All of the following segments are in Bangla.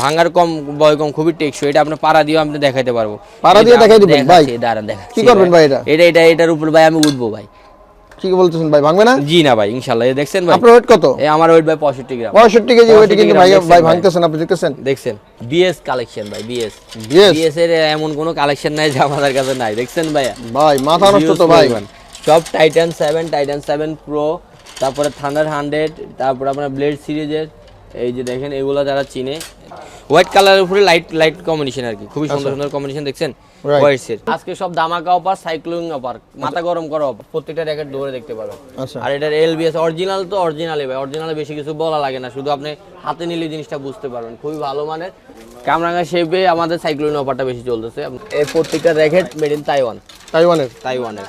ভাঙার কম বয় কম খুবই টেকসই এটা আপনি পাড়া দিয়েও আপনি দেখাইতে পারব। পাড়া দিয়ে দেখাই দিবেন, ভাই? দাঁড়ান দেখাচ্ছি কি করবেন ভাই এটা? এটা এটা এটার উপর ভাই আমি উঠবো ভাই। কি বলতেছেন ভাই ভাঙবে না? জি না ভাই ইনশাল্লাহ এই দেখছেন ভাই? আপনার ওয়েট কত? এই আমার ওয়েট ভাই পঁয়ষট্টি গ্রাম। পঁয়ষট্টি কেজি ওয়েটে 65 কিন্তু ভাই ভাই ভাই। ভাঙতেছেন আপনি দেখতেছেন? দেখছেন বিএস কালেকশন ভাই বিএস বিএস এর এমন কোনো কালেকশন নাই যে আমাদের কাছে নাই দেখছেন ভাইয়া ভাই মাথা নষ্ট তো ভাই। সব Titan seven Titan seven pro তারপরে থান্ডার হান্ড্রেড তারপরে আপনার ব্লেড সিরিজের এই যে দেখেন এগুলো যারা চিনে হোয়াইট কালারের উপরে লাইট লাইট কম্বিনেশন আর কি। খুবই সুন্দর সুন্দর কম্বিনেশন দেখছেন? আজকে সব দামাকা অফার সাইক্লোইং অফার মাথা গরম করা অফার প্রত্যেকটা র্যাকেট দৌড়ে দেখতে পাবেন আচ্ছা। আর এটার এলবিএস অরিজিনাল তো অরিজিনালই ভাই অরিজিনালে বেশি কিছু বলা লাগে না শুধু আপনি হাতে নিলে জিনিসটা বুঝতে পারবেন। খুবই ভালো মানের কামরাঙ্গা শেপে আমাদের সাইক্লোইন অফারটা বেশি চলতেছে। এই প্রত্যেকটা র্যাকেট মেড ইন তাইওয়ান তাইওয়ানের তাইওয়ানের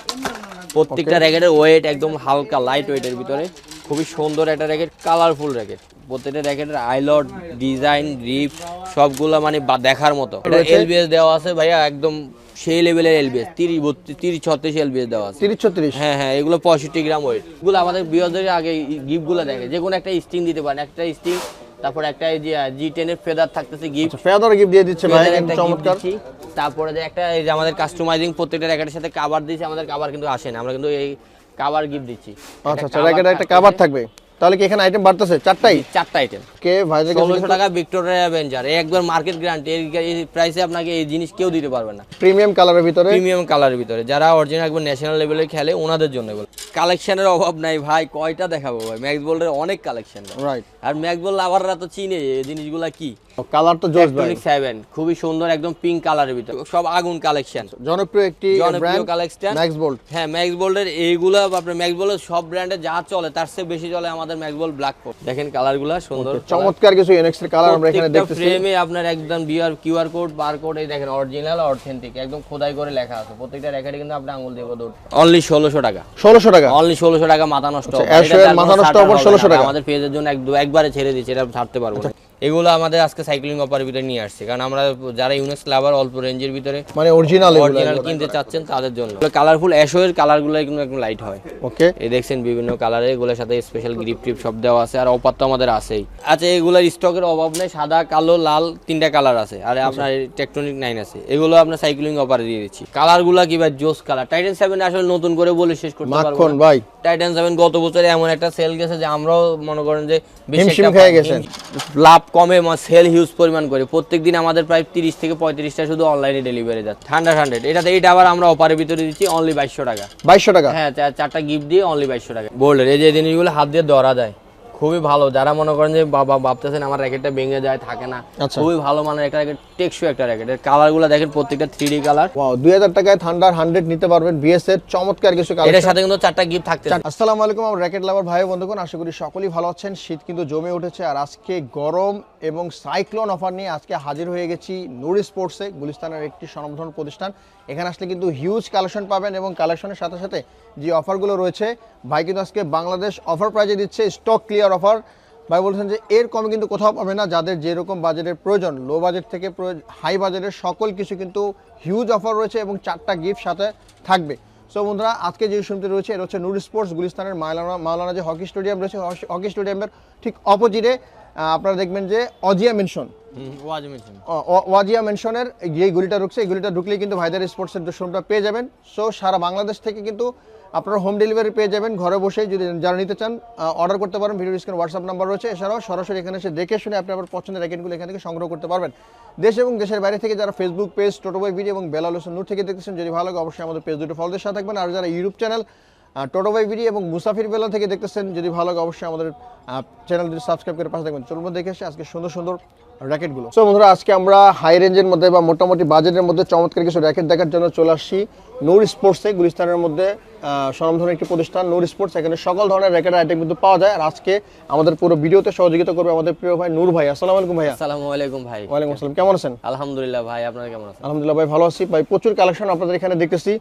প্রত্যেকটা র্যাকেটের ওয়েট একদম হালকা লাইট ওয়েটের ভিতরে। খুবই সুন্দর একটা র্যাকেট কালারফুল র্যাকেট প্রত্যেকটা র্যাকেটের আইলট ডিজাইন রিপ সবগুলো মানে দেখার মতো। এটা এলবিএস দেওয়া আছে ভাইয়া একদম সেই লেভেলের এলবিএস। তিরিশ বত্রিশ তিরিশ ছত্রিশ এলবিএস দেওয়া আছে। তিরিশ ছত্রিশ? হ্যাঁ হ্যাঁ এগুলো পঁয়ষট্টি গ্রাম ওয়েট। এগুলো আমাদের বিয়দের আগে গিফটগুলো দেখে যে কোনো একটা স্টিং দিতে পারেন একটা স্টিং তারপর একটা এই যে জি টেনের ফেদার থাকতেছে গিফট। ফেদার গিফট দিয়ে দিচ্ছে ভাই gift চমৎকার। তারপরে যে একটা এই যে আমাদের কাস্টমাইজিং প্রত্যেকটা র্যাকেটের সাথে কাভার দিয়েছি আমাদের কাভার কিন্তু আসে না আমরা কিন্তু এই কাভার গিফট দিচ্ছি। আচ্ছা আচ্ছা র্যাকেটে একটা কাভার থাকবে। তাহলে কি এখানে আইটেম বাড়তেছে? চারটাই? চারটা আইটেম কে ভাইদের কাছে ষোলোশো টাকা ভিক্টোরিয়া অ্যাভেঞ্জার একবার মার্কেট গ্যারান্টি এই প্রাইসে আপনাকে এই জিনিস কেউ দিতে পারবে না। প্রিমিয়াম কালারের ভিতরে? প্রিমিয়াম কালারের ভিতরে। যারা অরিজিনাল একবার ন্যাশনাল লেভেলে খেলে ওনাদের জন্য কালেকশনের অভাব নাই ভাই কয়টা দেখাবো ভাই? ম্যাক্স বোল্ডের অনেক কালেকশন রাইট আর ম্যাক্স বোল্ড লাভাররা তো চিনে এই জিনিসগুলা কি? কালার তো জোস ভাই। সেভেন খুবই সুন্দর একদম পিঙ্ক কালারের ভিতরে। সব আগুন কালেকশন জনপ্রিয় একটি জনপ্রিয় ব্র্যান্ড কালেকশন ম্যাক্স বোল্ট হ্যাঁ ম্যাক্স বোল্ডের এইগুলো আপনার ম্যাক্স বোল্ডের সব ব্র্যান্ডে যা চলে তার চেয়ে বেশি চলে আমাদের ম্যাক্স ম্যাকবল ব্ল্যাক কোড দেখেন কালারগুলো সুন্দর। চমৎকার কিছু এনএক্স এর কালার আমরা এখানে দেখতেছি। ফ্রেমে আপনার একদম বিআর কিউআর কোড বারকোড এই দেখেন অরিজিনাল অথেন্টিক একদম খোদাই করে লেখা আছে। প্রত্যেকটা রেখাটি কিন্তু আপনি আঙুল দিয়ে দৌড় অনলি 1600 টাকা। 1600 টাকা? অনলি 1600 টাকা মাথা নষ্ট আচ্ছা, এটা মাথা নষ্ট অপর 1600 টাকা। আমাদের পেজের জন্য এক দু- একবারে ছেড়ে দিয়েছি এটা ছাড়তে পারব আচ্ছা। না এগুলো আমাদের আজকে সাইক্লিং অফারের ভিতরে নিয়ে আসছে। কারণ আমরা যারা ইউনেক্স লাভার অল্প রেঞ্জের ভিতরে মানে অরিজিনাল অরিজিনাল কিনতে চাচ্ছেন তাদের জন্য। কালারফুল অ্যাশোয়ের কালারগুলো কিন্তু একদম লাইট হয়। ওকে এই দেখছেন বিভিন্ন কালারে এগুলোর সাথে স্পেশাল গ্রিপ টিপ সব দেওয়া আছে আর অফার তো আমাদের আছেই। আচ্ছা এগুলোর স্টকের অভাব নেই সাদা কালো লাল তিনটা কালার আছে আর আপনার টেকটনিক নাইন আছে। এগুলো আপনার সাইক্লিং অফারে দিয়ে দিচ্ছি। কালারগুলো কি ভাই? জোস কালার টাইটান সেভেন আসলে নতুন করে বলে শেষ করতে পারব না। ভাই। টাইটান সেভেন গত বছরে এমন একটা সেল গেছে যে আমরাও মনে করেন যে বেশি একটা। লাভ কমে সেল হিউজ পরিমাণ করে। প্রত্যেক দিন আমাদের প্রায় তিরিশ থেকে পঁয়ত্রিশটা শুধু অনলাইনে ডেলিভারি যাচ্ছে হান্ড্রেড হান্ড্রেড এটাতে এটা আবার আমরা অফারের ভিতরে দিচ্ছি অনলি বাইশশো টাকা। বাইশশো টাকা? হ্যাঁ চার- চারটা গিফট দিয়ে অনলি বাইশশো টাকা। বললেন এই যে জিনিসগুলো হাত দিয়ে ধরা যায়। খুবই ভালো। যারা মনে করেন যে বাবা ভাবতেছেন আমার র্যাকেটটা ভেঙে যায় থাকে না আচ্ছা। খুবই ভালো মানের একটা র্যাকেট টেকসই একটা র্যাকেট। এর কালারগুলো দেখেন প্রত্যেকটা থ্রি ডি কালার ওয়াও দুই হাজার টাকায় থান্ডার হান্ড্রেড নিতে পারবেন বিএস এর চমৎকার কিছু কালার এটার সাথে কিন্তু চারটা গিফট থাকতে আসসালামু আলাইকুম আমার র্যাকেট লাভার ভাই ও বন্ধুগণ আশা করি সকলেই ভালো আছেন। শীত কিন্তু জমে উঠেছে আর আজকে গরম এবং সাইক্লোন অফার নিয়ে আজকে হাজির হয়ে গেছি নুর স্পোর্টসে গুলিস্তানের একটি স্বনামধন্য প্রতিষ্ঠান। এখানে আসলে কিন্তু হিউজ কালেকশন পাবেন এবং কালেকশনের সাথে সাথে যে অফারগুলো রয়েছে, ভাই কিন্তু আজকে বাংলাদেশ অফার প্রাইজে দিচ্ছে স্টক ক্লিয়ার অফার ভাই বলছেন যে এর কমে কিন্তু কোথাও পাবে না, যাদের যেরকম বাজেটের প্রয়োজন লো বাজেট থেকে হাই বাজেটের সকল কিছু কিন্তু হিউজ অফার রয়েছে এবং চারটা গিফট সাথে থাকবে। সো বন্ধুরা, আজকে যে শুনতে রয়েছে, এটা হচ্ছে নুর স্পোর্টস গুলিস্তানের মাওলানা মাওলানা যে হকি স্টেডিয়াম রয়েছে হকি স্টেডিয়ামের ঠিক অপোজিটে আপনারা দেখবেন যে অজিয়া মেনশন ওয়াজিয়া মেনশনের যে গুলিটা ঢুকছে এই গুলিটা ঢুকলেই কিন্তু ভাইদের স্পোর্টসের শোরুমটা পেয়ে যাবেন। সো সারা বাংলাদেশ থেকে কিন্তু আপনারা হোম ডেলিভারি পেয়ে যাবেন ঘরে বসেই। যদি যারা নিতে চান অর্ডার করতে পারেন। ভিডিও স্ক্রিন হোয়াটসঅ্যাপ নাম্বার রয়েছে। এছাড়াও সরাসরি এখানে এসে দেখে শুনে আপনি আপনার পছন্দের র্যাকেটগুলো এখান থেকে সংগ্রহ করতে পারবেন। দেশ এবং দেশের বাইরে থেকে যারা ফেসবুক পেজ টোটোবই ভিডিও এবং বেলাল হোসেন নূর থেকে দেখতেছেন যদি ভালো লাগে অবশ্যই আমাদের পেজ দুটো ফলোদের সাথে থাকবেন। আর যারা ইউটিউব চ্যানেল টোটোবাই ভিডি এবং মুসাফির বেলা থেকে দেখতেছেন। যদি ভালো লাগে অবশ্যই আমাদের চ্যানেল যদি সাবস্ক্রাইব করে পাশে দেখবেন চলুন দেখে আসি আজকে সুন্দর সুন্দর র্যাকেটগুলো। সো বন্ধুরা আজকে আমরা হাই রেঞ্জের মধ্যে বা মোটামুটি বাজেটের মধ্যে চমৎকার কিছু র্যাকেট দেখার জন্য চলে আসছি। নূর স্পোর্টসে গুলিস্তানের মধ্যে স্বনামধন্য একটি প্রতিষ্ঠান নূর স্পোর্টস এখানে সকল ধরনের র্যাকেটের আইটেম কিন্তু পাওয়া যায়। আর আজকে আমাদের পুরো ভিডিওতে সহযোগিতা করবে আমাদের প্রিয় ভাই নূর ভাই। আসসালামু আলাইকুম ভাইয়া। আসসালামু আলাইকুম ভাই। ওয়ালাইকুম আসসালাম। কেমন আছেন? আলহামদুলিল্লাহ ভাই আপনারা কেমন আছেন? আলহামদুলিল্লাহ ভাই ভালো আছি। ভাই প্রচুর কালেকশন আপনাদের এখানে দেখতেছি।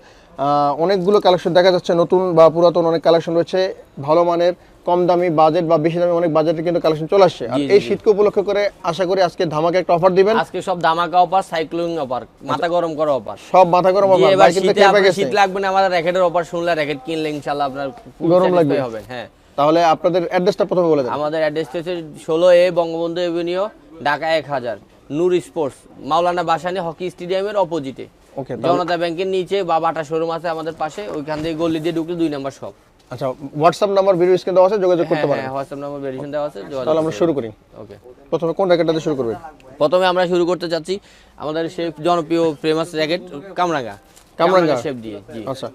অনেকগুলো কালেকশন দেখা যাচ্ছে নতুন বা পুরাতন অনেক কালেকশন রয়েছে। ভালো মানের কম দামি বাজেট বা বেশি দামি অনেক বাজেটের কিন্তু কালেকশন চলে আসছে। আর এই শীতকে উপলক্ষ করে আশা করি আজকে ধামাকে একটা অফার দিবেন। আজকে সব দামাকা অফার সাইক্লোইং অফার মাথা গরম করা অফার সব মাথা গরম অফার এবার কিন্তু শীতে কেঁপে আপনার শীত লাগবে না আমাদের র্যাকেটের অফার শুনলে র্যাকেট কিনলে ইনশাআল্লাহ আপনার গরম লাগবে। হবেন হ্যাঁ। তাহলে আপনাদের অ্যাড্রেসটা প্রথমে বলে দেন। আমাদের অ্যাড্রেসটা হচ্ছে ষোলো এ বঙ্গবন্ধু এভিনিউ ঢাকা এক হাজার নূর স্পোর্টস মাওলানা বাসানি হকি স্টেডিয়ামের অপোজিটে ওকে জনতা ব্যাংকের নিচে বা বাটা শোরুম আছে আমাদের পাশে ওইখান থেকে গলি দিয়ে ঢুকলে দুই নাম্বার শপ আচ্ছা হোয়াটসঅ্যাপ নাম্বার ভিডিও স্ক্রিনে দেওয়া আছে যোগাযোগ করতে হ্যাঁ পারেন। হ্যাঁ হোয়াটসঅ্যাপ নাম্বার ভেরিফিকেশন দেওয়া আছে তাহলে আমরা শুরু করি। ওকে প্রথমে কোন র্যাকেটটা দিয়ে শুরু করবেন প্রথমে আমরা শুরু করতে চাচ্ছি আমাদের সেই জনপ্রিয় ফেমাস র্যাকেট কামরাঙ্গা। কামরাঙ্গা? শেপ দিয়ে জি। আচ্ছা।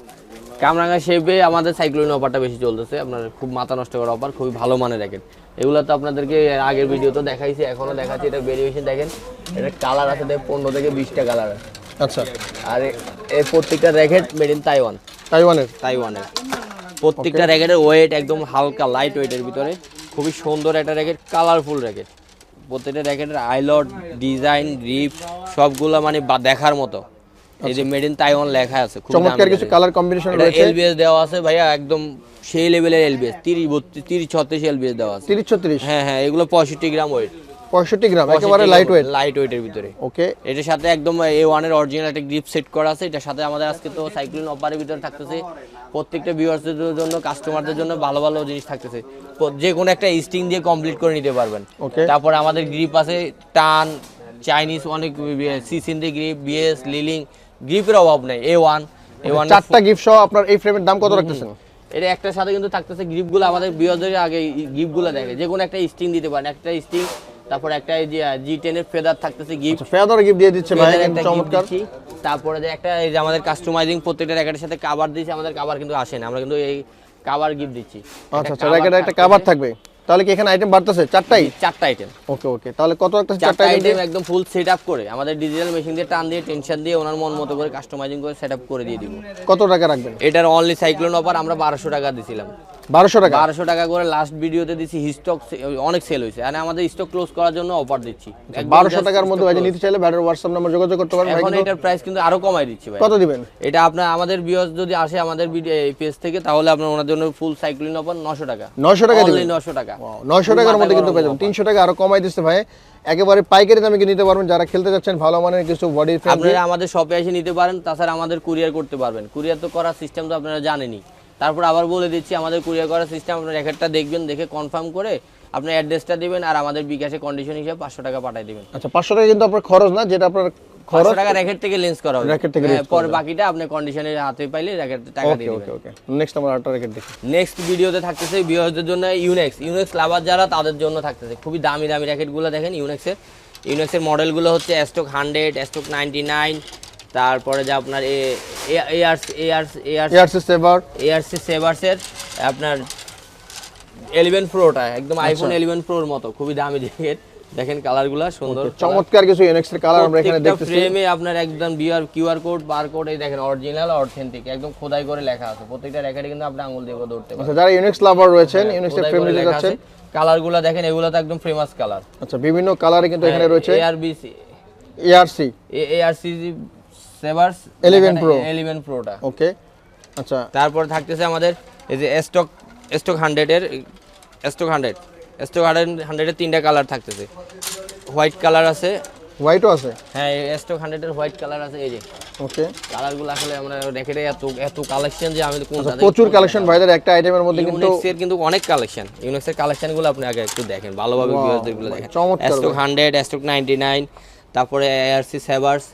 কামরাঙ্গা শেপে আমাদের সাইক্লোন অফারটা বেশি চলতেছে আপনার খুব মাথা নষ্ট করা অফার খুবই ভালো মানের র্যাকেট এগুলো তো আপনাদেরকে আগের ভিডিও তো দেখাইছি এখনও দেখাচ্ছি এটা ভেরিয়েশন দেখেন এটা কালার আছে দেখ পনেরো থেকে বিশটা কালার আচ্ছা। আর এ- এই প্রত্যেকটা র্যাকেট মেড ইন তাইওয়ান তাইওয়ানের তাইওয়ানের প্রত্যেকটা র্যাকেটের ওয়েট একদম হালকা লাইট ওয়েটের ভিতরে। খুবই সুন্দর একটা র্যাকেট কালারফুল র্যাকেট। প্রত্যেকটা র্যাকেটের আইলট ডিজাইন গ্রিপ সবগুলো মানে দেখার মতো। এই যে মেড ইন তাইওয়ান লেখা আছে খুব চমৎকার কিছু কালার কম্বিনেশন রয়েছে। এলবিএস দেওয়া আছে ভাইয়া একদম সেই লেভেলের এলবিএস তিরিশ বত্রিশ তিরিশ ছত্রিশ এলবিএস দেওয়া আছে। তিরিশ ছত্রিশ। হ্যাঁ হ্যাঁ এগুলো পঁয়ষট্টি গ্রাম ওয়েট পঁয়ষট্টি গ্রাম একেবারে লাইট ওয়েট লাইট ওয়েটের ভিতরে। ওকে এটার সাথে একদম এ ওয়ানের অরিজিনাল একটা গ্রিপ সেট করা আছে এটার সাথে আমাদের আজকে তো সাইক্লিন ভিতরে থাকতেছে। প্রত্যেকটা ভিউয়ার্সদের জন্য কাস্টমারদের জন্য ভালো ভালো জিনিস থাকতেছে। যে কোনো একটা স্টিং দিয়ে কমপ্লিট করে নিতে পারবেন. তারপরে আমাদের গ্রিপ আছে টান চাইনিজ অনেক সিসিন্দি গ্রিপ বিএস লিলিং গ্রিপের অভাব নেই এ ওয়ান এ ওয়ান চারটা গিফট সহ আপনার এই ফ্রেমের দাম কত রাখতেছেন? এটা একটার সাথে কিন্তু থাকতেছে গ্রিপগুলো আমাদের বিয়দের আগে গ্রিপগুলো দেখে যে কোনো একটা স্টিং দিতে পারেন একটা স্টিং তারপর একটা এই যে জি টেনের ফেদার থাকতেছে গিফট ফেয়াদর গিফট দিয়ে দিচ্ছে ভাই ফেদার চমৎকার। তারপরে যে একটা এই যে আমাদের কাস্টমাইজিং প্রত্যেকটা র্যাকেটের সাথে কাভার দিয়েছি আমাদের কাভার কিন্তু আসে না। আমরা কিন্তু এই কাভার গিফট দিচ্ছি। আচ্ছা আচ্ছা র্যাকেটে একটা কাভার থাকবে। তাহলে কি এখানে আইটেম বাড়তেছে? চারটাই? চারটা আইটেম ওকে ওকে। তাহলে কত একটা চারটা আইটেম একদম ফুল সেট আপ করে আমাদের ডিজিটাল মেশিন দিয়ে টান দিয়ে টেনশন দিয়ে ওনার মন মতো করে কাস্টমাইজিং করে সেট আপ করে দিয়ে দিব। কত টাকা রাখবেন? এটার অনলি সাইক্লোন অফার আমরা বারোশো টাকা দিছিলাম। বারোশো টাকা? বারোশো টাকা করে লাস্ট ভিডিওতে দিচ্ছি স্টক অনেক সেল হয়েছে। আর আমাদের স্টক ক্লোজ করার জন্য অফার দিচ্ছি। বারোশো টাকার মধ্যে ভাই নিতে চাইলে ভাইয়ের হোয়াটসঅ্যাপ নাম্বার যোগাযোগ করতে পারেন এখন এটার প্রাইস কিন্তু আরও কমাই দিচ্ছি ভাই। কত দিবেন? এটা আপনার আমাদের বিয়স যদি আসে আমাদের পেজ থেকে তাহলে আপনার ওনার জন্য ফুল সাইক্লিন অফার নশো টাকা। নয়শো টাকা দিবেন? নশো টাকা। নয়শো টাকার মধ্যে কিন্তু পেয়ে যাবেন। তিনশো টাকা আরও কমাই দিচ্ছে ভাই। একেবারে পাইকারি দামে কি নিতে পারবেন? যারা খেলতে যাচ্ছেন ভালো মানের কিছু বডি আপনারা আমাদের শপে এসে নিতে পারেন তাছাড়া আমাদের কুরিয়ার করতে পারবেন। কুরিয়ার তো করার সিস্টেম তো আপনারা জানেনই। তারপর আবার বলে দিচ্ছি আমাদের কুরিয়ার করার সিস্টেম আপনার র্যাকেটটা দেখবেন দেখে কনফার্ম করে আপনার অ্যাড্রেসটা দিবেন আর আমাদের বিকাশে কন্ডিশন হিসেবে পাঁচশো টাকা পাঠিয়ে দিবেন। আচ্ছা পাঁচশো টাকা কিন্তু আপনার খরচ না যেটা আপনার খরচ টাকা র্যাকেট থেকে লেন্স করা হবে। Racket থেকে হ্যাঁ, পরে বাকিটা আপনি কন্ডিশনের হাতে পাইলে র্যাকেট টাকা দিয়ে ওকে ওকে নেক্সট আমরা আরেকটা র্যাকেট দেখি। নেক্সট ভিডিওতে থাকতেছে ভিউয়ারদের জন্য ইউনেক্স ইউনেক্স লাভার যারা তাদের জন্য থাকতেছে। খুবই দামি দামি র্যাকেটগুলো দেখেন ইউনেক্সের ইউনেক্সের মডেলগুলো হচ্ছে stock hundred stock ninety nine তারপরে যে আপনার এআরস সেভার এআরসি সেভার্সের আপনার এলিভেন প্রোটা একদম আচ্ছা। আইফোন এলিভেন প্রোর মতো খুবই দামি জ্যাকেট দেখেন কালারগুলো সুন্দর চমৎকার কিছু এনএক্স এর কালার আমরা এখানে দেখতেছি। ফ্রেমে আপনার একদম BR QR code bar code এই দেখেন অরিজিনাল অথেন্টিক একদম খোদাই করে লেখা আছে। প্রত্যেকটা র্যাকেটে কিন্তু আপনি আঙুল দিয়ে ধরতে পারেন। আচ্ছা যারা ইউনিক্স লাভার রয়েছেন ইউনিক্স এর ফ্রেম নিতে যাচ্ছেন কালারগুলো দেখেন এগুলো তো একদম ফেমাস কালার আচ্ছা বিভিন্ন কালারে কিন্তু এখানে রয়েছে। ARBC ARC ARC savers 11 Pro। 11 প্রোটা ওকে আচ্ছা। তারপর থাকতেছে আমাদের এই যে স্টক স্টক হান্ড্রেডের স্টক হান্ড্রেড স্টক হান্ড্রেড হান্ড্রেডের তিনটা কালার থাকতেছে। হোয়াইট কালার আছে। হোয়াইটও আছে? হ্যাঁ স্টক হান্ড্রেডের হোয়াইট কালার আছে এই যে। ওকে কালারগুলো আসলে আমরা রেখে এত এত কালেকশন যে আমি কোনটা আচ্ছা, প্রচুর কালেকশন ভাইদের একটা আইটেমের মধ্যে কিন্তু ইউনিক্সের কিন্তু অনেক কালেকশন ইউনিক্সের কালেকশনগুলো আপনি আগে একটু দেখেন ভালোভাবে Wow, ভিউয়ারদেরগুলো দেখেন। Stock hundred stock ninety nine তারপরে এআরসি সেভার্স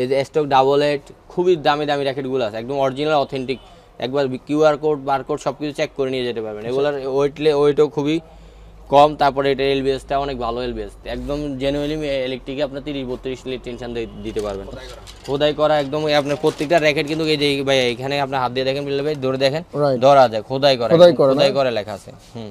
এই যে স্টক ডাবল এইট খুবই দামি দামি র্যাকেটগুলো আছে। একদম অরিজিনাল অথেন্টিক একবার কিউআর কোড বারকোড সব কিছু চেক করে নিয়ে যেতে পারবেন। এগুলোর ওয়েটলে ওয়েটও খুবই কম। তারপরে এটা এলবিএসটা অনেক ভালো এলবিএস একদম জেনুইনলি ইলেকট্রিকে আপনার তিরিশ বত্রিশ টেনশন দিতে পারবেন। খোদাই করা। একদম আপনার প্রত্যেকটা র্যাকেট কিন্তু এই যে ভাই এখানে আপনার হাত দিয়ে দেখেন ভাই ধরে দেখেন ধরা যায়। খোদাই করা খোদাই করে লেখা আছে। হুম।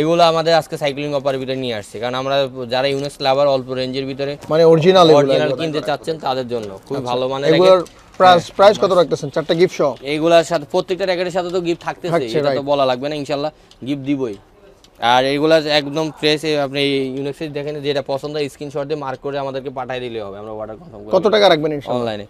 এগুলো আমাদের আজকে সাইক্লিং অফারের ভিতরে নিয়ে আসছে। কারণ আমরা যারা ইউনেক্স লাভার অল্প রেঞ্জের ভিতরে মানে অরিজিনাল অরিজিনাল কিনতে চাচ্ছেন তাদের জন্য। খুব ভালো মানের এগুলোর প্রাইস প্রাইস কত রাখতেছেন? চারটা গিফট সহ এইগুলার সাথে প্রত্যেকটা র্যাকেটের সাথে তো গিফট থাকতেছে এটা তো বলা লাগবে না ইনশাল্লাহ গিফট দিবই। আর এগুলা একদম ফ্রেশ আপনি ইউনেক্সে দেখেন যেটা পছন্দ স্ক্রিনশট দিয়ে মার্ক করে আমাদেরকে পাঠিয়ে দিলে হবে। আমরা অর্ডার কনফার্ম কত টাকা রাখবেন ইনশাআল্লাহ অনলাইনে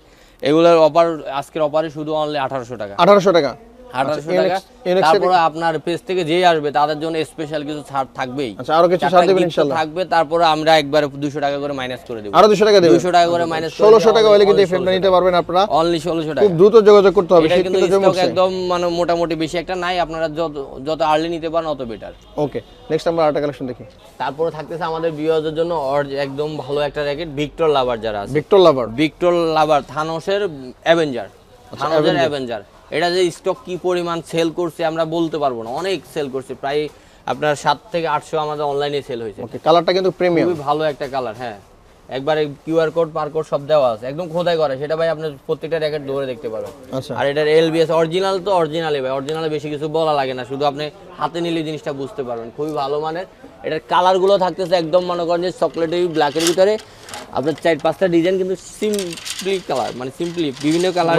এগুলার অফার আজকের অফারে শুধু অনলি আঠারোশো টাকা। আঠারোশো টাকা? আঠারোশো টাকা। তারপরে আপনার পেজ থেকে যেই আসবে তাদের জন্য স্পেশাল কিছু ছাড় থাকবেই। আচ্ছা আরও কিছু ছাড় দেবেন gift থাকবে তারপরে আমরা একবার টাকা করে মাইনাস করে দেবো। আরও দুশো টাকা দেবেন? দুশো টাকা করে মাইনাস ষোলোশো টাকা হলে কিন্তু এই ফ্রেমটা নিতে পারবেন আপনারা। অনলি ষোলোশো খুব দ্রুত যোগাযোগ করতে হবে এটা কিন্তু কিন্তু জমে stock উঠছে একদম মানে মোটামুটি বেশি একটা নাই আপনারা যত যত আর্লি নিতে পারেন অত বেটার ওকে নেক্সট আমরা আরেকটা কালেকশন দেখি। তারপরে থাকতেছে আমাদের ভিউয়ারদের জন্য একদম ভালো একটা র্যাকেট ভিক্টর লাভার যারা আছে। ভিক্টর লাভার ভিক্টর লাভার থানোসের অ্যাভেঞ্জার আচ্ছা, থানোসের অ্যাভেঞ্জার এটা যে স্টক কি পরিমাণ সেল করছে আমরা বলতে পারব না। অনেক সেল করছে। প্রায় আপনার সাত থেকে আটশো আমাদের অনলাইনে সেল হয়েছে। কালারটা কিন্তু প্রিমিয়াম খুবই ভালো একটা কালার হ্যাঁ। একবারে কিউআর কোড পার কোড সব দেওয়া আছে। একদম খোদাই করে। সেটা ভাই আপনার প্রত্যেকটা র্যাকেট ধরে দেখতে পারবেন আচ্ছা। আর এটার এলবিএস অরিজিনাল তো অরিজিনালই ভাই। অরিজিনালে বেশি কিছু বলা লাগে না। শুধু আপনি হাতে নিলে জিনিসটা বুঝতে পারবেন। খুবই ভালো মানের। এটার কালারগুলো থাকতেছে একদম মনে করেন যে চকলেটের ব্ল্যাকের ভিতরে। আপনার চার পাঁচটা ডিজাইন কিন্তু সিম্পলি কালার মানে সিম্পলি বিভিন্ন কালার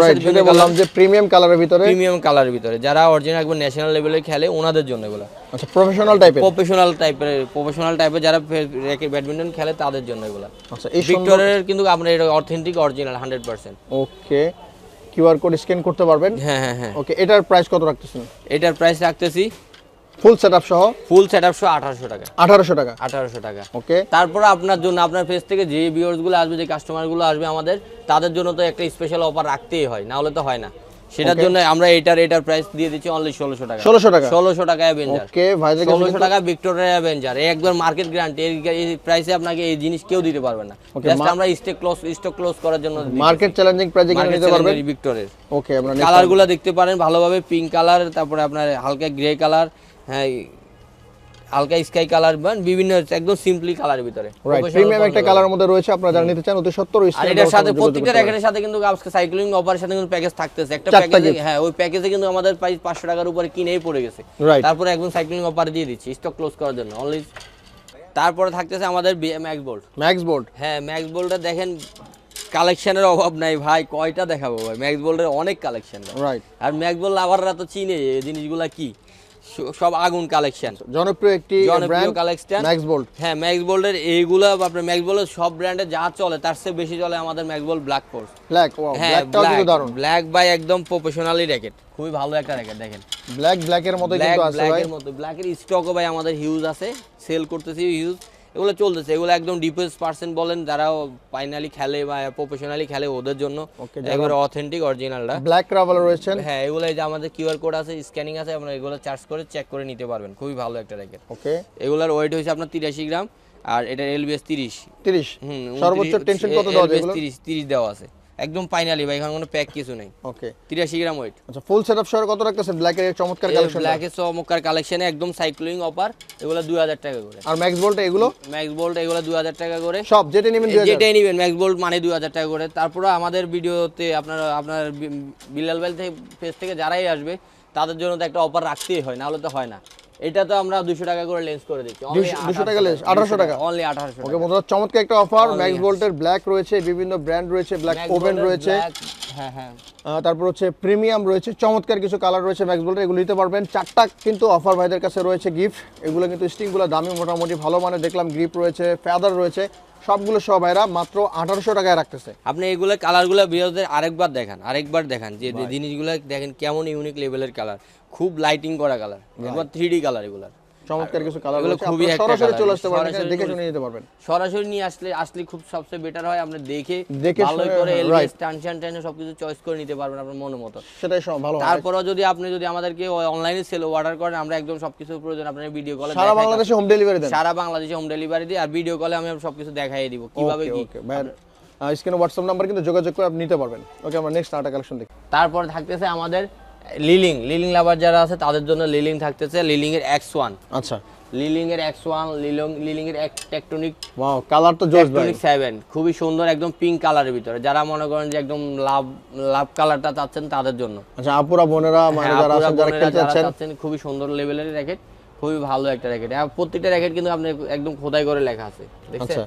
বললাম যে প্রিমিয়াম কালারের ভিতরে। প্রিমিয়াম কালারের ভিতরে। যারা অরিজিনাল একবার ন্যাশনাল লেভেলে খেলে ওনাদের জন্য এগুলো। আচ্ছা প্রফেশনাল টাইপের প্রফেশনাল টাইপের প্রফেশনাল টাইপের যারা ব্যাডমিন্টন খেলে তাদের জন্য এগুলো। আচ্ছা এই ভিক্টরের কিন্তু আপনার এটা authentic original hundred percent okay QR code scan করতে পারবেন? হ্যাঁ হ্যাঁ হ্যাঁ। ওকে এটার প্রাইস কত রাখতেছেন? এটার প্রাইস রাখতেছি ফুল সেটআপ সহ? ফুল সেট আপ আঠারোশো টাকা। আঠারোশো টাকা। আঠারোশো টাকা। ওকে তারপর আপনার জন্য আপনার পেজ থেকে যে ভিউয়ার্সগুলো আসবে যে কাস্টমারগুলো আসবে আমাদের তাদের জন্য তো একটা স্পেশাল অফার রাখতেই হয় না হলে তো হয় না। সেটার জন্য আমরা এটার এটার প্রাইস দিয়ে দিচ্ছি অনলি টাকা। টাকা। টাকা অ্যাভেঞ্জার ওকে ষোলোশো টাকা ভিক্টোরিয়া অ্যাভেঞ্জার একবার মার্কেট গ্রান্ট এই প্রাইসে আপনাকে এই জিনিস কেউ দিতে পারবে না। জাস্ট আমরা স্টক ক্লোজ স্টক ক্লোজ করার জন্য মার্কেট চ্যালেঞ্জিং প্রাইজে কিনে নিতে পারবেন ওকে আমরা next কালারগুলো দেখতে পারেন ভালোভাবে পিঙ্ক কালার তারপরে আপনার হালকা গ্রে কালার হ্যাঁ হালকা স্কাই কালার বিভিন্ন একদম সিম্পলি কালার ভিতরে। প্রিমিয়াম একটা। কালারের মধ্যে রয়েছে আপনারা যারা নিতে চান আর এটার সাথে প্রত্যেকটা র্যাকেটের সাথে কিন্তু আজকে সাইক্লিং অফারের সাথে কিন্তু প্যাকেজ থাকতেছে। একটা প্যাকেজে হ্যাঁ ওই প্যাকেজে কিন্তু আমাদের প্রাইস টাকার উপরে কিনেই পড়ে গেছে। তারপরে একদম সাইক্লিং অফার দিয়ে দিচ্ছি স্টক ক্লোজ করার জন্য। অনলি তারপরে থাকতেছে আমাদের ম্যাক্স বোল্ট ম্যাক্স বোর্ড হ্যাঁ ম্যাক্স বোল্টটা দেখেন কালেকশনের অভাব নাই ভাই কয়টা দেখাবো ভাই? ম্যাক্স বোল্টের অনেক কালেকশন রাইট আর ম্যাকবল লাভাররা তো চিনে এই জিনিসগুলা কি? সব আগুন কালেকশন জনপ্রিয় একটি জনপ্রিয় ব্র্যান্ড কালেকশন ম্যাক্স বোল্ট হ্যাঁ ম্যাক্স বোল্টের এইগুলো আপনার ম্যাক্স বোল্টের সব ব্র্যান্ডে যা চলে তার চেয়ে বেশি চলে আমাদের Max Bolt black force black wow হ্যাঁ ব্ল্যাকটাও কিন্তু দারুণ। ব্ল্যাক বাই একদম প্রফেশনালি র্যাকেট খুবই ভালো একটা র্যাকেট দেখেন। ব্ল্যাক ব্ল্যাকের মতো ব্ল্যাক কিন্তু আছে ভাই। ব্ল্যাকের মতো। ব্ল্যাকের স্টকও ভাই আমাদের হিউজ আছে। সেল করতেছি হিউজ এগুলো চলতেছে এগুলো একদম ডিপেস্ট পার্সেন্ট বলেন যারা ফাইনালি খেলে বা প্রফেশনালি খেলে ওদের জন্য। একবার অথেন্টিক অরিজিনালটা ব্ল্যাক রাবার রয়েছেন। হ্যাঁ এগুলো যে আমাদের কিউআর কোড আছে স্ক্যানিং আছে আপনারা এগুলো চার্জ করে চেক করে নিতে পারবেন। খুবই ভালো একটা র্যাকেট ওকে এগুলোর ওয়েট হয়েছে আপনার তিরাশি গ্রাম আর এটা এলবিএস তিরিশ। 30 হুম সর্বোচ্চ টেনশন কত দেওয়া যায় এগুলো তিরিশ তিরিশ দেওয়া আছে। একদম ফাইনালি ভাই এখানে কোনো প্যাক কিছু নেই। ওকে তিরাশি গ্রাম ওয়েট আচ্ছা ফুল সেটআপ সহ কত রাখতেছেন? ব্ল্যাকের চমৎকার কালেকশন ব্ল্যাকের চমৎকার কালেকশনে একদম সাইক্লিং অফার এগুলো দুই হাজার টাকা করে। আর ম্যাক্স বোল্ট এগুলো? ম্যাক্স বোল্ট এগুলো দুই হাজার টাকা করে। সব যেটা নেবেন দুই হাজার। যেটাই নেবেন ম্যাক্স বোল্ট মানে দুই হাজার টাকা করে। তারপরে আমাদের ভিডিওতে আপনার আপনার বিলাল বেল থেকে পেজ থেকে যারাই আসবে তাদের জন্য তো একটা অফার রাখতেই হয় না হলে তো হয় না। এটা তো আমরা 200 টাকা করে লেন্স করে দিচ্ছি। 200 টাকা লেন্স 1800 টাকা? অনলি আঠারোশো ওকে বন্ধুরা চমৎকার একটা অফার ম্যাক্স বোল্টের ব্ল্যাক রয়েছে বিভিন্ন ব্র্যান্ড রয়েছে ব্ল্যাক ওভেন রয়েছে। হ্যাঁ হ্যাঁ। তারপর হচ্ছে প্রিমিয়াম রয়েছে চমৎকার কিছু কালার রয়েছে ম্যাক্স বোল্টের এগুলো নিতে পারবেন। চারটা কিন্তু অফার ভাইদের কাছে রয়েছে গিফট এগুলো কিন্তু স্টিংগুলো দামি মোটামুটি ভালো মানে দেখলাম গ্রিপ রয়েছে ফেদার রয়েছে। সবগুলো সব ভাইরা মাত্র আঠারোশো টাকায় রাখতেছে। আপনি এগুলো কালারগুলো বিরোধের আরেকবার দেখান আরেকবার দেখান যে যে জিনিসগুলো দেখেন কেমন ইউনিক লেভেলের কালার। খুব লাইটিং করা কালার একবার থ্রি ডি কালার এগুলার। চমৎকার কিছু কালার এগুলো খুবই সরাসরি চলে আসতে পারবেন দেখে শুনে নিতে পারবেন। সরাসরি নিয়ে আসলে আসলে খুব সবচেয়ে বেটার হয় আপনি দেখে ভালো করে এলবিএস টানশন টানে সবকিছু চয়েস করে নিতে পারবেন আপনার মনের মতো। সেটাই ভালো। তারপরেও যদি আপনি যদি আমাদেরকে অনলাইনে সেল অর্ডার করেন আমরা একদম সবকিছু প্রয়োজন আপনার ভিডিও কলে সারা বাংলাদেশে হোম ডেলিভারি দেন। সারা বাংলাদেশে হোম ডেলিভারি দিই আর ভিডিও কলে আমি সবকিছু দেখাই দিব কীভাবে কি? স্ক্রিনে হোয়াটসঅ্যাপ নাম্বার কিন্তু যোগাযোগ করে আপনি নিতে পারবেন। ওকে আমরা নেক্সট আরেকটা কালেকশন দেখি। তারপর থাকতেছে আমাদের লিলিং লিলিং লাভার যারা আছে তাদের জন্য লিলিং থাকতেছে লিলিং এর এক্স ওয়ান আচ্ছা। লিলিং এর এক্স ওয়ান লিলিং লিলিং এর টেকটনিক ওয়াও কালার তো জোস ভাই। সেভেন খুবই সুন্দর একদম পিঙ্ক কালারের ভিতরে। যারা মনে করেন যে একদম লাভ লাভ কালারটা চাচ্ছেন তাদের জন্য। আচ্ছা আপুরা বোনেরা মানে যারা আছেন যারা খেলতে চাচ্ছেন খুবই সুন্দর লেভেলের র্যাকেট খুবই ভালো একটা র্যাকেট প্রত্যেকটা র্যাকেট কিন্তু আপনি একদম খোদাই করে লেখা আছে দেখছেন? আচ্ছা।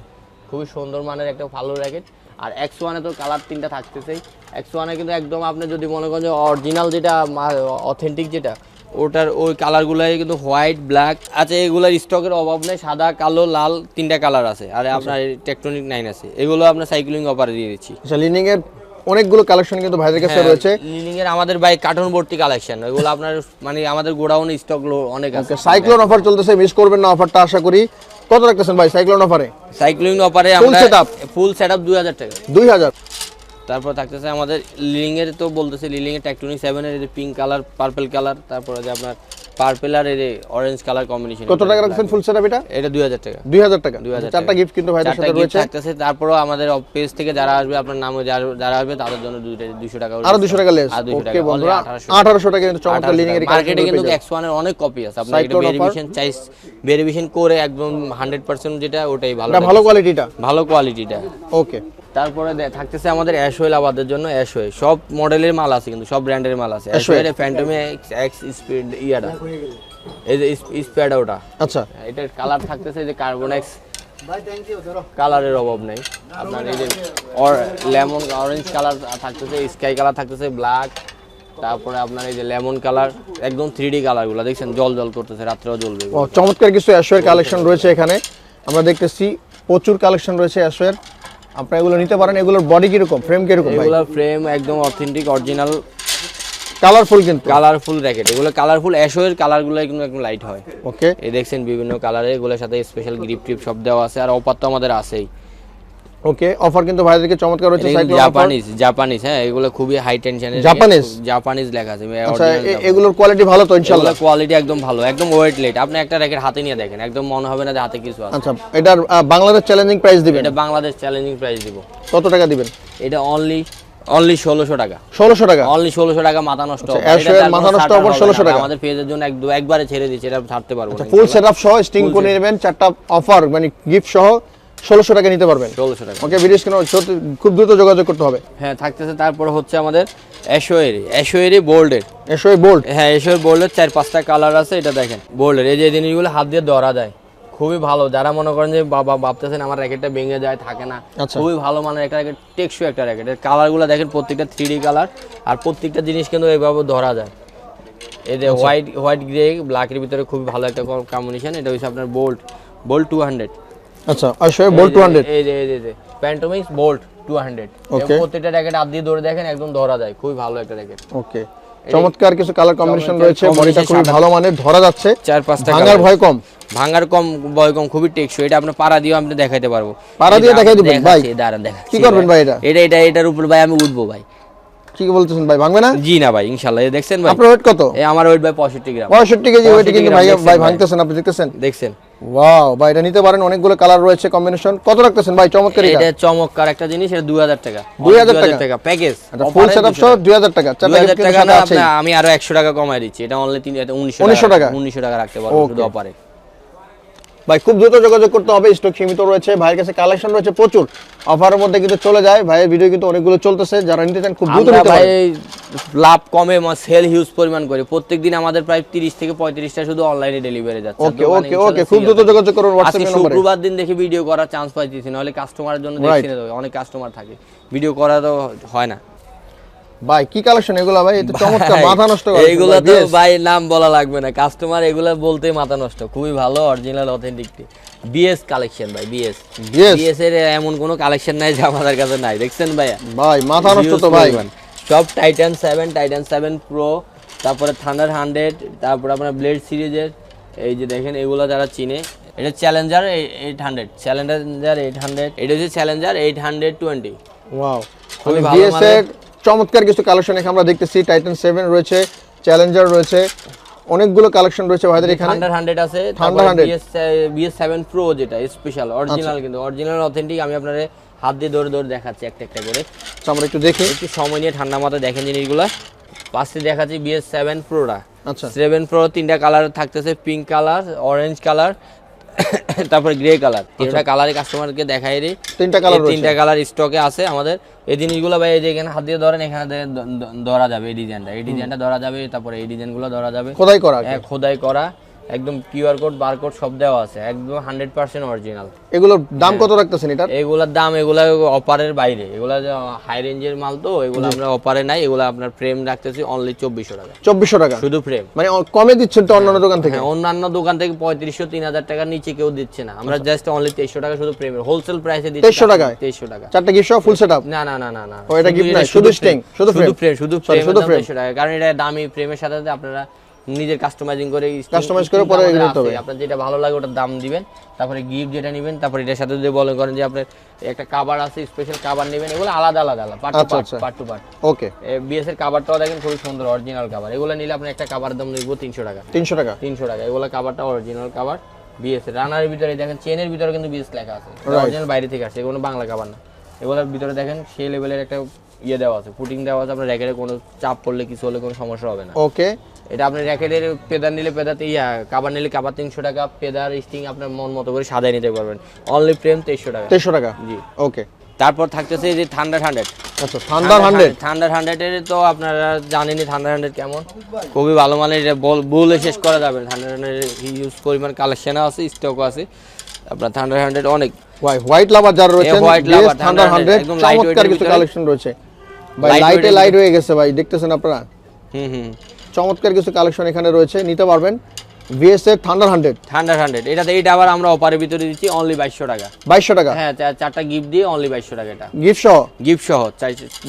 খুবই সুন্দর মানের একটা ভালো র্যাকেট আর এক্স ওয়ানে তো কালার তিনটা থাকতেছেই। এক্স ওয়ানে কিন্তু একদম আপনি যদি মনে করেন যে অরিজিনাল যেটা অথেন্টিক যেটা ওটার ওই কালারগুলাই কিন্তু হোয়াইট ব্ল্যাক আছে এগুলোর স্টকের অভাব নেই সাদা কালো লাল তিনটা কালার আছে। আর আপনার টেকটনিক নাইন আছে। এগুলো আপনার সাইক্লিং অফারে দিয়ে দিচ্ছি। আচ্ছা লিনিং এর অনেকগুলো কালেকশন কিন্তু ভাইদের কাছে রয়েছে। লিলিং এর আমাদের ভাই কার্টুন ভর্তি কালেকশন ওগুলো আপনার মানে আমাদের গোডাউন স্টক অনেক আছে। সাইক্লোন অফার চলতেছে মিস করবেন না অফারটা আশা করি। কত রাখতেছেন ভাই সাইক্লোন অফারে? সাইক্লিং অফারে আমরা ফুল setup? ফুল সেটআপ 2000 টাকা। দুই হাজার? তারপর থাকতেছে আমাদের লিলিং এর তো বলতেছে লিলিং এর টেকটোনিক 7 এর পিঙ্ক কালার পার্পল কালার তারপরে যে আপনার পার্পল আর এই অরেঞ্জ কালার কম্বিনেশন কত টাকা রাখছেন ফুল সেটআপ এটা? এটা 2000 টাকা। দুই হাজার টাকা। 2000 চারটা গিফট কিন্তু ভাইদের চারটা সাথে রয়েছে। থাকতেছে তারপরও আমাদের পেজ থেকে যারা আসবে আপনার নামে যারা- আসবে তাদের জন্য দুশো টাকা আরও দুশো টাকা লেস ওকে বন্ধুরা 1800 টাকা কিন্তু চমৎকার লিনিং এর মার্কেটে কিন্তু এক্স ওয়ানের অনেক কপি আছে। আপনার এটা? ভেরিফিকেশন চাইস ভেরিফিকেশন করে একদম 100% যেটা ওটাই ভালো ভালো কোয়ালিটিটা ভালো কোয়ালিটিটা ওকে তারপরে থাকতেছে আমাদের অ্যাশ ওয়েল আবাদের জন্য অ্যাশ ওয়ে সব মডেলের মাল আছে কিন্তু সব ব্র্যান্ডের মাল আছে। অ্যাশ ওয়েল ফ্যান্টমে এক্স স্পিড ইয়াটা। এই যে স্প্যাড ওটা। আচ্ছা। এটার কালার থাকতেছে যে কার্বনেক্স কালারের অভাব নেই। আপনার এই যে লেমন অরেঞ্জ কালার থাকতেছে স্কাই কালার থাকতেছে ব্ল্যাক তারপরে আপনার এই যে লেমন কালার একদম থ্রি ডি কালারগুলো দেখছেন? জল জল করতেছে রাত্রেও জ্বলবে ও চমৎকার কিছু অ্যাশোয়ের কালেকশন রয়েছে এখানে। আমরা দেখতেছি প্রচুর কালেকশন রয়েছে অ্যাশোয়ের আপনারা এগুলো নিতে পারেন এগুলোর বডি কীরকম ফ্রেম কীরকম এগুলো ফ্রেম একদম অথেন্টিক অরিজিনাল কালারফুল কিন্তু। কালারফুল র্যাকেট এগুলো কালারফুল অ্যাশোয়ের কালারগুলো কিন্তু একদম লাইট হয়। ওকে এই দেখছেন বিভিন্ন কালারে এগুলোর সাথে স্পেশাল গ্রিপ ট্রিপ সব দেওয়া আছে আর অপার তো আমাদের আছেই। ওকে অফার কিন্তু ভাইদেরকে চমৎকার রয়েছে সাইক্লোন জাপানিজ জাপানিজ হ্যাঁ এগুলো খুবই হাই টেনশনের জাপানিজ? জাপানিজ লেখা আছে আচ্ছা। এগুলোর কোয়ালিটি ভালো তো ইনশাআল্লাহ কোয়ালিটি একদম ভালো একদম ওয়েট লেট আপনি একটা র্যাকেট হাতে নিয়ে দেখেন একদম মনে হবে না যে হাতে কিছু আছে। আচ্ছা এটার বাংলাদেশ চ্যালেঞ্জিং প্রাইস দিবেন? এটা বাংলাদেশ চ্যালেঞ্জিং প্রাইস দিব। কত টাকা দিবেন? এটা অনলি অনলি ষোলোশো টাকা। ষোলোশো টাকা? অনলি ষোলোশো টাকা মাথা নষ্ট আচ্ছা, মাথা নষ্ট offer 1600 টাকা। আমাদের পেজের জন্য এক দু- একবারে ছেড়ে দিচ্ছি এটা ছাড়তে পারব ফুল সেট আপ সহ স্টিং করে নেবেন চারটা অফার মানে গিফট সহ ষোলোশো টাকা নিতে পারবেন। ষোলোশো টাকা। ওকে স্ক্রিনে সত্যি খুব দ্রুত যোগাযোগ করতে হবে। হ্যাঁ থাকতেছে তারপরে হচ্ছে আমাদের অ্যাশোয়েরি অ্যাশোয়েরি বোল্ডের এসো বোল্ড হ্যাঁ এসব বোল্ডের চার পাঁচটা কালার আছে এটা দেখেন। বোল্ডের এই যে জিনিসগুলো হাত দিয়ে ধরা যায় খুবই ভালো। যারা মনে করেন যে বাবা ভাবতেছেন আমার র্যাকেটটা ভেঙে যায় থাকে না আচ্ছা। খুবই ভালো মানের একটা র্যাকেট টেকসই একটা র্যাকেট এর কালারগুলো দেখেন প্রত্যেকটা থ্রি কালার আর প্রত্যেকটা জিনিস কিন্তু এইভাবে ধরা যায়। এই যে। হোয়াইট হোয়াইট গ্রে ব্ল্যাকের ভিতরে খুবই ভালো একটা কম্বিনেশন এটা হচ্ছে আপনার বোল্ট বোল্ট টু হান্ড্রেড আচ্ছা এসো বোল্ড টু হান্ড্রেড এই যে এই যে প্যান্টোমিক্স বোল্ট টু হান্ড্রেড Okay. প্রত্যেকটা র্যাকেট দিয়ে ধরে দেখেন একদম ধরা যায়। খুবই ভালো একটা র্যাকেট ওকে চমৎকার কিছু কালার কম্বিনেশন রয়েছে বডিটা খুবই ভালো মানের ধরা যাচ্ছে। চার পাঁচটা ভাঙার ভয় কম। ভাঙার কম বয় কম খুবই টেকসই। এটা আপনার পাড়া দিয়েও আপনি দেখাইতে পারব। পাড়া দিয়ে দেখাই দিবেন, ভাই? দাঁড়ান দেখাচ্ছি কি করবেন ভাই এটা? এটা এটা এটার উপর ভাই আমি উঠবো ভাই। কি বলতেছেন ভাই ভাঙবে না? জি না ভাই ইনশাল্লাহ এই দেখছেন ভাই? আপনার ওয়েট কত? আমার ওয়েট ভাই পঁয়ষট্টি গ্রাম। পঁয়ষট্টি কেজি ওয়েটে 65 কিন্তু ভাই ভাই ভাই। ভাঙতেছেন আপনি দেখতেছেন? দেখছেন। ওয়াও ভাই এটা নিতে পারেন অনেকগুলো কালার রয়েছে কম্বিনেশন কত রাখতেছেন ভাই চমৎকার এটা চমৎকার একটা জিনিস এটা দুই হাজার টাকা। 2000 টাকা? প্যাকেজ ফুল সেটআপ সহ দুই হাজার টাকা। চারটা দুই হাজার gift কিন্তু টাকা সাথে না আমি আরও একশো টাকা কমাই দিচ্ছি। এটা অনলি তিন উনিশশো 1900 টাকা? উনিশশো টাকা রাখতে পারব শুধু অপারে ভাই খুব দ্রুত যোগাযোগ করতে হবে স্টক সীমিত রয়েছে ভাইয়ের কাছে কালেকশন রয়েছে প্রচুর। অফারের মধ্যে কিন্তু চলে যায় ভাইয়ের ভিডিও কিন্তু অনেকগুলো চলতেছে যারা নিতে চান খুব দ্রুত নিতে ভাই লাভ কমে সেল হিউজ পরিমাণ করে। প্রত্যেকদিন আমাদের প্রায় তিরিশ থেকে পঁয়ত্রিশটা শুধু অনলাইনে ডেলিভারি যাচ্ছে। ওকে ওকে ওকে খুব দ্রুত। যোগাযোগ করুন হোয়াটসঅ্যাপ নম্বরে শুক্রবার দিন দেখে ভিডিও করার চান্স পাইতেছি নাহলে কাস্টমারের জন্য দেখছি না অনেক কাস্টমার থাকে। ভিডিও করা তো হয় না। ভাই কি কালেকশন এগুলো ভাই? এটা চমৎকার মাথা নষ্ট করে এইগুলো তো ভাই নাম বলা লাগবে না। কাস্টমার এগুলো বলতে মাথা নষ্ট। খুবই ভালো অরিজিনাল অথেন্টিক বিএস কালেকশন ভাই বিএস বিএস এর এমন কোনো কালেকশন নাই যে আমাদের কাছে নাই। দেখছেন ভাইয়া? ভাই মাথা নষ্ট তো ভাই। সব Titan seven Titan seven pro তারপরে থান্ডার হান্ড্রেড তারপরে আপনার ব্লেড সিরিজের এই যে দেখেন এগুলো যারা চিনে এটা challenger eight hundred challenger eight hundred এটা হচ্ছে challenger eight hundred twenty wow খুবই ভালো মানের। এর চমৎকার কিছু কালেকশন এখানে আমরা দেখতেছি। টাইটান 7 রয়েছে চ্যালেঞ্জার রয়েছে অনেকগুলো কালেকশন রয়েছে ভাইদের এখানে। থান্ডার হান্ড্রেড আছে Thunder 100 BS BS seven pro যেটা স্পেশাল অরিজিনাল আচ্ছা। কিন্তু অরিজিনাল অথেন্টিক আমি আপনার হাত দিয়ে ধরে ধরে দেখাচ্ছি একটা একটা করে। আমরা একটু দেখি। একটু সময় নিয়ে ঠান্ডা মাথায় দেখেন জিনিসগুলো। পাশে দেখাচ্ছি বিএস সেভেন প্রোটা আচ্ছা। সেভেন প্রো তিনটা কালার থাকতেছে পিঙ্ক কালার অরেঞ্জ কালার তারপরে গ্রে কালার তিনটা কালারে কাস্টমারকে দেখাই রে তিনটা কালার তিনটা কালার স্টকে আছে আমাদের। এই জিনিসগুলো ভাই এই যে এখানে হাত দিয়ে ধরেন এখানে ধরা যাবে এই ডিজাইনটা এই ডিজাইনটা ধরা যাবে তারপরে এই ডিজাইনগুলো ধরা যাবে। খোদাই করা হ্যাঁ খোদাই করা। একদম কিউআর কোড বারকোড সব দেওয়া আছে একদম হান্ড্রেড পার্সেন্ট অরিজিনাল। এগুলোর দাম কত রাখতেছেন এটার? এগুলার দাম এগুলা অপারের বাইরে এগুলা হাই রেঞ্জের মাল তো এগুলো আমরা অপারে নাই এগুলো আপনার ফ্রেম রাখতেছি অনলি চব্বিশশো টাকা। চব্বিশশো টাকা? শুধু ফ্রেম মানে কমে দিচ্ছেন তো অন্যান্য দোকান থেকে? হ্যাঁ অন্যান্য দোকান থেকে পঁয়ত্রিশশো তিন হাজার টাকার নিচে কেউ দিচ্ছে না। আমরা জাস্ট অনলি তেইশশো টাকা শুধু প্রেমের হোলসেল প্রাইসে দিচ্ছি 2300 টাকা তেইশশো টাকা। চারটা গিফট সহ ফুল সেট আপ না না না না না। ও, এটা এটা নয়, শুধু sting, শুধু ফ্রেম শুধু ফ্রেম শুধু frame। তেইশশো টাকা। কারণ এটা দামি ফ্রেমের সাথে আপনারা নিজের কাস্টমাইজিং করে sting করে পরে দিতে হবে। আপনার যেটা ভালো লাগে ওটার দাম দিবেন তারপরে গিফট যেটা নেবেন তারপরে এটার সাথে যদি বলেন করেন যে আপনার একটা কাবার আছে স্পেশাল কাবার নেবেন এগুলো আলাদা আলাদা আলাদা part two part. Part two part okay BS এর কাবারটাও দেখেন খুবই সুন্দর অরিজিনাল কাবার এগুলো নিলে আপনি একটা কাবার দাম নিব তিনশো টাকা। তিনশো টাকা। তিনশো টাকা। এগুলো কাভারটা অরিজিনাল কাভার বিএস রানার ভিতরে দেখেন চেনের ভিতরে কিন্তু বিএস লেখা আছে. অরিজিনাল বাইরে থেকে আসে এগুলো বাংলা কাভার না। এগুলোর ভিতরে দেখেন সেই লেভেলের একটা ইয়ে দেওয়া আছে পুটিং দেওয়া আছে আপনার র্যাকেটে কোনো চাপ পড়লে কিছু হলে কোনো সমস্যা হবে না। ওকে এটা আপনি র্যাকেটের পেদার নিলে পেদাতে ইয়া কাভার নিলে কাভার তিনশো টাকা পেদার স্টিং আপনার মন মতো করে সাজায় নিতে পারবেন। অনলি ফ্রেম তেইশশো টাকা। তেইশশো টাকা? জি। ওকে তারপর থাকতেছে এই যে থান্ডার হান্ড্রেড আচ্ছা থান্ডার হান্ড্রেড থান্ডার হান্ড্রেডের তো আপনারা জানেনই থান্ডার হান্ড্রেড কেমন। খুবই ভালো মানের এটা বলে শেষ করা যাবে। থান্ডার হান্ড্রেড ইউজ পরিমাণ কালেকশনও আছে স্টকও আছে। আপনার থান্ডার হান্ড্রেড অনেক। হোয়াইট লাভার যারা রয়েছেন white lover, থান্ডার হান্ড্রেড চমৎকার কিছু কালেকশন রয়েছে। ভাই লাইটে লাইট হয়ে গেছে ভাই দেখতেছেন আপনারা? হুম হুম। চমৎকার কিছু কালেকশন এখানে রয়েছে নিতে পারবেন। VS Thunder hundred Thunder hundred এটাতে এইটা আবার আমরা অপারের ভিতরে দিচ্ছি অনলি বাইশশো টাকা। বাইশশো টাকা? হ্যাঁ চারটা গিফট দিয়ে অনলি বাইশশো টাকা এটা। গিফট সহ? গিফট সহ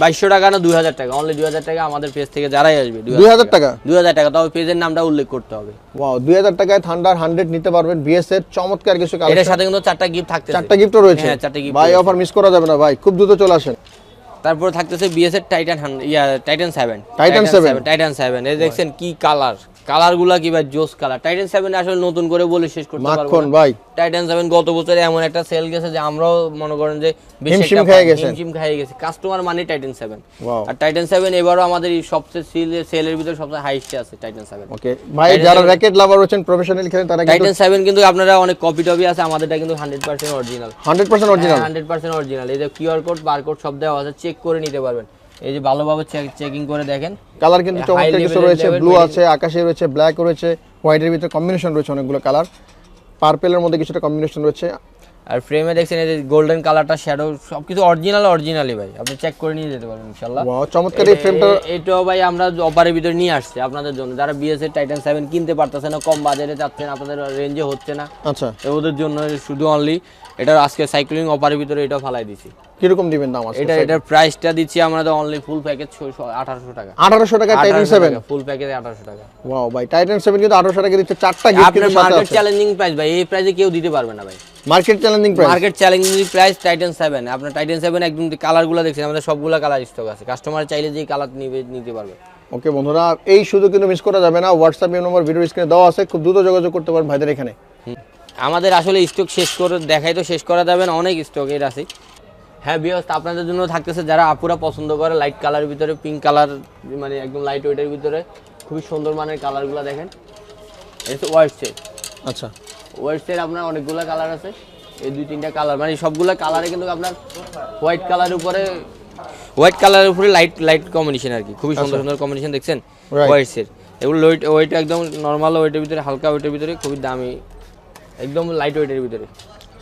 বাইশশো টাকা না দুই হাজার টাকা অনলি দুই হাজার টাকা আমাদের পেজ থেকে যারাই আসবে দুই হাজার টাকা। দুই হাজার টাকা তবে পেজের নামটা উল্লেখ করতে হবে। ওয়াও দুই হাজার টাকায় থান্ডার হান্ড্রেড নিতে পারবেন চমৎকার কিছু সাথে কিন্তু চারটা গিফট থাকতে চারটা গিফটও রয়েছে। হ্যাঁ চারটা গিফট ভাই অফার মিস করা যাবে না ভাই খুব দ্রুত চলে আসেন। তারপর থাকতেছে বিএসএর টাইটান ইয়া Titan seven Titan 7 Titan seven এই দেখছেন কি কালার কালারগুলা কি ভাই? জোস কালার। টাইটান সেভেন আসলে নতুন করে বলে শেষ করতে পারব মাখন ভাই। টাইটান সেভেন গত বছরে এমন একটা সেল গেছে যে আমরাও মনে করেন যে হিমশিম খেয়ে গেছেন। হিমশিম খেয়ে গেছে। কাস্টমার মানে টাইটান সেভেন Wow. আর টাইটান সেভেন এবারও আমাদের সবচেয়ে সেল- সেলের ভিতরে সবচেয়ে হাইস্টে আছে টাইটান সেভেন ওকে ভাই যারা র্যাকেট লাভার প্রফেশনাল খেলেন তারা কিন্তু টাইটান সেভেন কিন্তু আপনারা অনেক কপি টপি আছে আমাদেরটা কিন্তু hundred percent original hundred percent original hundred percent original এই যে কিউআর কোড বারকোড সব দেওয়া আছে চেক করে নিতে পারবেন। এই যে ভালোভাবে চেকিং করে দেখেন। কালার কিন্তু চমৎকার কিছু রয়েছে ব্লু আছে আকাশে রয়েছে ব্ল্যাক রয়েছে হোয়াইটের ভিতরে কম্বিনেশন রয়েছে অনেকগুলো কালার পার্পেলের মধ্যে কিছুটা কম্বিনেশন রয়েছে। আর ফ্রেমে দেখছেন এই যে গোল্ডেন কালারটা শ্যাডো সবকিছু অরিজিনাল অরিজিনালি ভাই। আপনি চেক করে নিয়ে যেতে পারেন ইনশাআল্লাহ। ওয়াও চমৎকার এই ফ্রেমটা এটাও ভাই আমরা অপারের ভিতরে নিয়ে আসছে আপনাদের জন্য। যারা বিএস এর টাইটান সেভেন কিনতে পারতেছে না কম বাজারে চাচ্ছেন আপনাদের রেঞ্জে হচ্ছে না। আচ্ছা। ওদের জন্য শুধু অনলি এটা আজকে সাইক্লিং অপারের ভিতরে এটাও ফালাই দিছি। কীরকম দিবেন দাম আছে এটা এটার প্রাইসটা দিচ্ছি আমরা তো অনলি ফুল প্যাকেজ আঠারোশো টাকা। আঠারোশো টাকা টাইটান সেভেন ফুল প্যাকেজ আঠারোশো টাকা। ওয়াও ভাই টাইটান সেভেন কিন্তু আঠারোশো টাকা দিচ্ছে চারটা গিফট আপনার মার্কেট চ্যালেঞ্জিং প্রাইস ভাই এই প্রাইসে কেউ দিতে পারবে না ভাই। Market challenging price market challenging price Titan seven আপনার টাইটান সেভেন একদম কালারগুলো দেখছেন আমাদের সবগুলো কালার স্টক আছে। কাস্টমার চাইলে যে কালার নিবে নিতে পারবে। ওকে বন্ধুরা এই শুধু কিন্তু মিস করা যাবে না। হোয়াটসঅ্যাপ নম্বর ভিডিও স্ক্রিনে দেওয়া আছে। খুব দ্রুত যোগাযোগ করতে পারেন ভাইদের এখানে। আমাদের আসলে স্টক শেষ করে দেখাই তো শেষ করা যাবে না অনেক স্টকের আছে হ্যাঁ বিয়স্ত আপনাদের জন্য থাকতেছে যারা আপুরা পছন্দ করে লাইট কালার ভিতরে পিঙ্ক কালার মানে একদম লাইট ওয়েটের ভিতরে খুবই সুন্দর মানের কালারগুলো দেখেন। এটা হোয়াইট সেট আচ্ছা। হোয়াইট সেট আপনার অনেকগুলো কালার আছে। এই দুই তিনটা কালার মানে সবগুলো কালারে কিন্তু আপনার হোয়াইট কালার উপরে হোয়াইট কালারের উপরে লাইট লাইট কম্বিনেশন আর কি। খুবই সুন্দর সুন্দর কম্বিনেশন দেখছেন. হোয়াইট সেট এগুলো ওয়েট ওয়েট একদম নর্মাল ওয়েটের ভিতরে হালকা ওয়েটের ভিতরে খুবই দামি একদম লাইট ওয়েটের ভিতরে।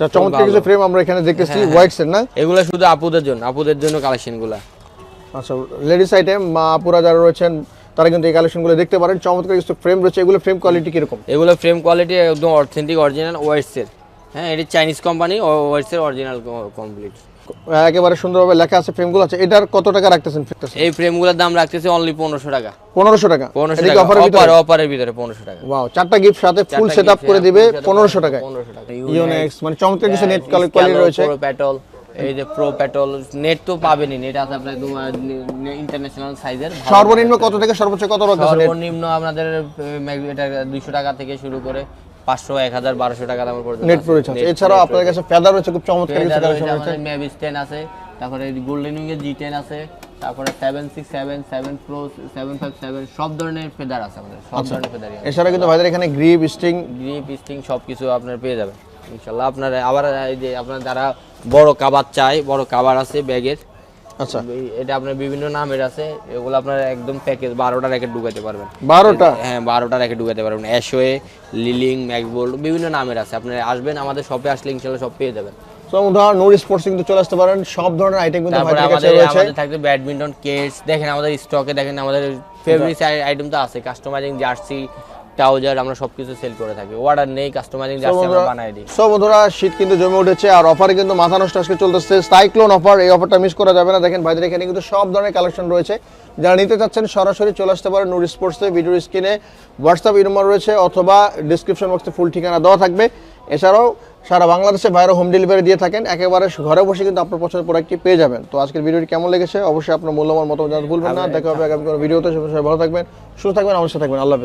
যা চমৎকার কিছু ফ্রেম আমরা এখানে দেখতেছি হ্যাঁ, হোয়াইট সেট না? এগুলো শুধু আপুদের জন্য আপুদের জন্য কালেকশনগুলো আচ্ছা লেডিস আইটেম মা আপুরা যারা রয়েছেন তারা কিন্তু এই কালেকশনগুলো দেখতে পারেন। চমৎকার কিছু ফ্রেম রয়েছে এগুলো ফ্রেম কোয়ালিটি কীরকম? এগুলো ফ্রেম কোয়ালিটি একদম অথেন্টিক অরিজিনাল ওয়াইটসের হ্যাঁ এটি চাইনিজ কোম্পানি ওয়াইটসের অরিজিনাল কমপ্লিট একেবারে সুন্দরভাবে লেখা আছে ফ্রেমগুলো আছে। এটার কত টাকা রাখতেছেন এই ফ্রেমগুলোর দাম রাখতেছে অনলি পনেরোশো টাকা। পনেরোশো টাকা? পনেরোশো এটা কি টাকা। অফারের ভিতরে? অফার অফারের ভিতরে পনেরোশো টাকা। ওয়াও চারটা গিফট সাথে ফুল চারটা সেট আপ gift, করে হ্যাঁ, দিবে full setup পনেরোশো টাকায়। পনেরোশো টাকা ইউনেক্স মানে চমৎকার কিছু নেট কোয়ালিটি রয়েছে। প্রো পেট্রোল এই যে প্রো পেট্রোল নেট তো পাবেনই নেট আছে আপনার ইন্টারন্যাশনাল সাইজের সর্বনিম্ন কত থেকে সর্বোচ্চ কত রাখতেছেন সর্বনিম্ন আপনাদের এটা দুইশো টাকা থেকে শুরু করে পাঁচশো এক হাজার বারোশো টাকা দামের পর্যন্ত নেট আছে। এছাড়াও আপনাদের কাছে ফেদার রয়েছে খুব চমৎকার কিছু কালেকশন ম্যাভিস টেন আছে তারপরে গোল্ডেন উইং এর জি টেন আছে তারপরে seven six seven seven pro seven five seven সব ধরনের ফেদার আছে আমাদের সব আচ্ছা। ধরনের ফেদারই আছে। এছাড়া কিন্তু ভাইদের এখানে গ্রিপ স্টিং গ্রিপ স্টিং সব কিছু আপনার পেয়ে যাবেন। ইনশাল্লাহ আপনার আবার এই যে আপনার যারা বড় কাবার চাই বড় কাবার আছে ব্যাগের আচ্ছা। এটা আপনার বিভিন্ন নামের আছে এগুলো আপনার একদম প্যাকেজ বারোটা র্যাকেট ঢুকাতে পারবেন। বারোটা? হ্যাঁ বারোটা র্যাকেট ঢুকাতে পারবেন। অ্যাশোয়ে লিলিং ম্যাকবোল্ড বিভিন্ন নামের আছে। আপনারা আসবেন আমাদের শপে আসলে ইনশাল্লাহ সব পেয়ে যাবেন। ধর নূর স্পোর্টস কিন্তু চলে আসতে পারেন। সব ধরনের আইটেম কিন্তু তারপরে কাছে আমাদের রয়েছে। আমাদের থাকবে ব্যাডমিন্টন কেটস দেখেন আমাদের স্টকে দেখেন আমাদের ফেভারিট আইটেম তো আছে। কাস্টমাইজিং জার্সি ট্রাউজার আমরা সবকিছু সেল করে থাকি। অর্ডার নেই কাস্টমাইজিং জার্সি আমরা বানাই দিই। সো বন্ধুরা শীত কিন্তু জমে উঠেছে আর অফারে কিন্তু মাথা নষ্ট আজকে চলতেছে। সাইক্লোন অফার এই অফারটা মিস করা যাবে না। দেখেন ভাইদের এখানে কিন্তু সব ধরনের কালেকশন রয়েছে। যারা নিতে চাচ্ছেন সরাসরি চলে আসতে পারেন নূর স্পোর্টসে ভিডিওর স্ক্রিনে হোয়াটসঅ্যাপ নম্বর রয়েছে অথবা ডিসক্রিপশন বক্সে ফুল ঠিকানা দেওয়া থাকবে। এছাড়াও সারা বাংলাদেশে বাইরে হোম ডেলিভারি দিয়ে থাকেন। একেবারে ঘরে বসে কিন্তু আপনার পছন্দের প্রোডাক্টটি পেয়ে যাবেন। তো আজকের ভিডিওটি কেমন লেগেছে? অবশ্যই আপনার মূল্যবান মতামত জানাতে ভুলবেন না। দেখা হবে আগামী কোনো ভিডিওতে। সবাই ভালো থাকবেন সুস্থ থাকবেন অবশ্যই থাকবেন। আল্লাহ।